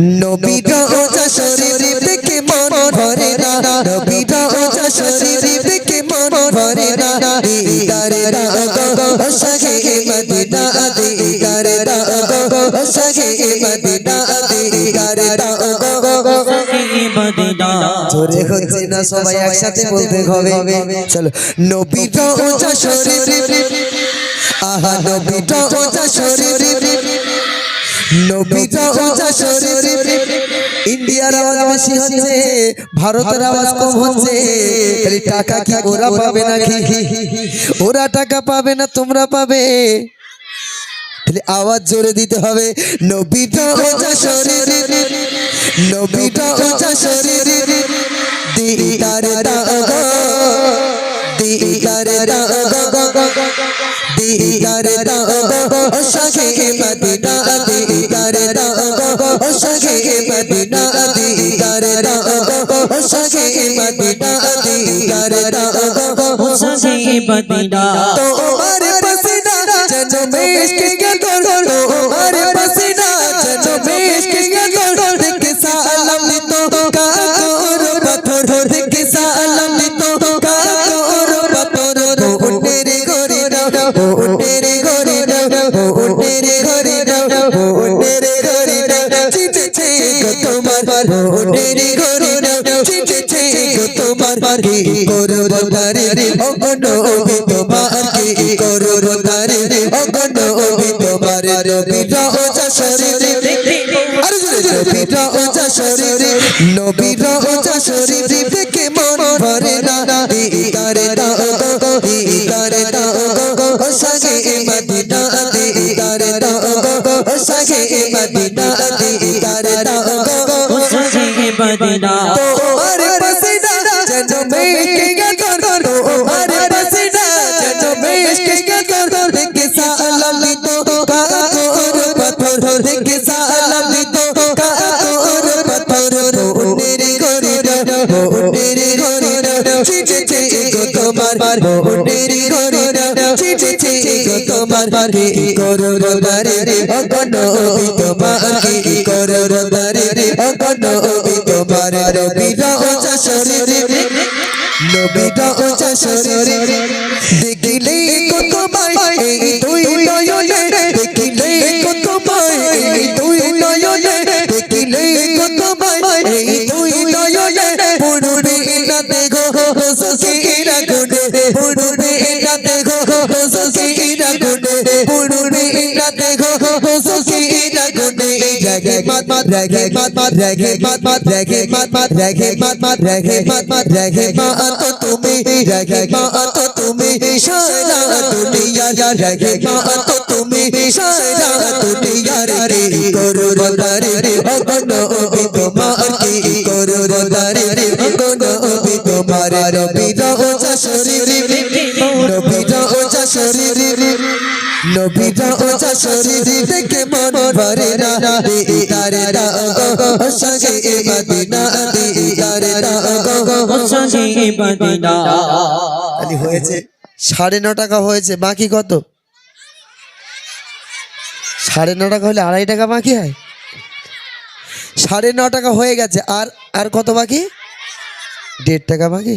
নবীরা ওজা শরীর দেখে মন ভরে না। নবীরা ওজা শরীর দেখে মন ভরে না। দিদারে দাও সগে মদিনা দিদারে দাও সগে মদিনা দিদারে দাও জোরে হচ্ছে না সবাই একসাথে বলতে হবে। চলো নবীরা ওজা শরীর আহা নবীরা ওজা শরীর নবীটা ওজা শরীর ইন্ডিয়ার আওয়াজ বেশি হচ্ছে, ভারতের আওয়াজ কম হচ্ছে। খালি টাকা কি ওরা পাবে নাকি? ওরা টাকা পাবে না তোমরা পাবে। খালি আওয়াজ জোরে দিতে হবে। নবীটা ওজা শরীর নবীটা ওজা শরীর দিদারে দাও দিদারে দাও দিদারে দাও সগে মদিনা দাও সঙ্গে মদিনা দিদার দাও সঙ্গে মদিনা দিদার দাও সঙ্গে মদিনা তোমার পসিনা জন্মে ইশক কে দর ওটের ঘরে দাও তোমার কি করো রদারে ও নবী তোমার কি করো রদারে ও নবী তোমার নবীরা ওজা শরীরে। আরে জোরে জোরে শরীরে। নবীরা ওজা শরীরে, দেখে মন ভরে না। দিদারে মদিনা তোমার পসিনা জন্ম কে গদর তোমার পসিনা জন্ম কে গদর কে সালাম তো কাকর পাথর কে সালাম গো তোমার কি করো রদারে অগণ তোমার কি করো রদারে অগণ তোমার রবিরা ওজা শরীরে নবীরা ওজা শরীরে দেখিলে কত सुखी न गुने पुरुने न देखो सुखी न गुने जगे मत मत जगे मत मत जगे मत मत जगे मत मत जगे मत मत जगे मत मत जगे मात तुम्हें जगे मात, तुम्हें शाना दुनिया या जगे मात, तुम्हें शाना दुनिया रे। करो रे ओ बनो, ओ নবীরা ওজা শরীরে দেখে মন ভরে না। দিদারে দাও গো সগে মদিনা। দিদারে দাও গো খালি হয়েছে সাড়ে ন টাকা হয়েছে, বাকি কত? সাড়ে ন টাকা হলে আড়াই টাকা বাকি হয়? সাড়ে ন টাকা হয়ে গেছে, আর আর কত বাকি? দেড় টাকা বাকি?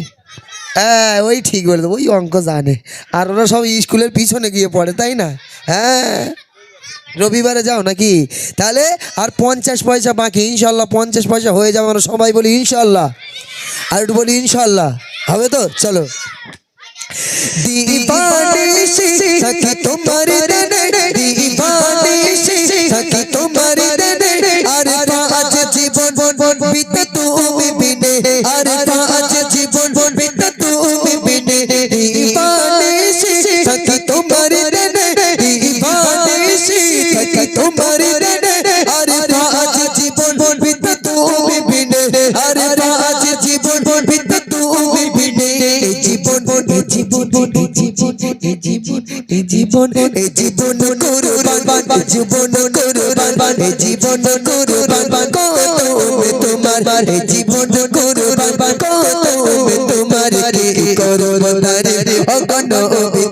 হ্যাঁ ওই ঠিক বলে দেবো ওই অঙ্ক জানে। আর ওরা সব স্কুলের পিছনে গিয়ে পড়ে তাই না? হ্যাঁ। রবিবারে যাও নাকি? তাহলে আর পঞ্চাশ পয়সা বাকি ইনশাল্লাহ পঞ্চাশ পয়সা হয়ে যাবে আমরা সবাই বলি ইনশাল্লাহ। আর একটু বলি ইনশাল্লাহ হবে তো? চলো। তোমার জীবন জীবন জীবন জীবন জীবন কুরবান জীবন কুরবান জীবন কুরবান তোমার জীবন কুরবান তোমার করো রদারে অগণ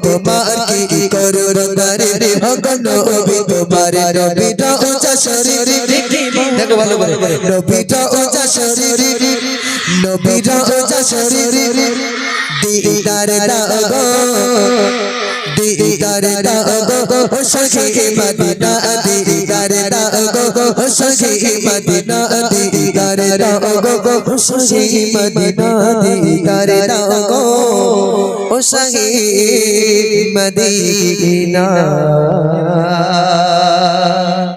তোমার কি করো রদারে অগণ তোমার রবিটা উচ্চ শরীরে নবীরা ওজা শরীর নবীরা ওজা শরীর দিদার দাগো দিদার দাগো ও সখী মদিনা দিদার দাগো ও সখী মদিনা দিদার দাগো ও সখী মদিনা দিদার দাগো ও সখী মদিনা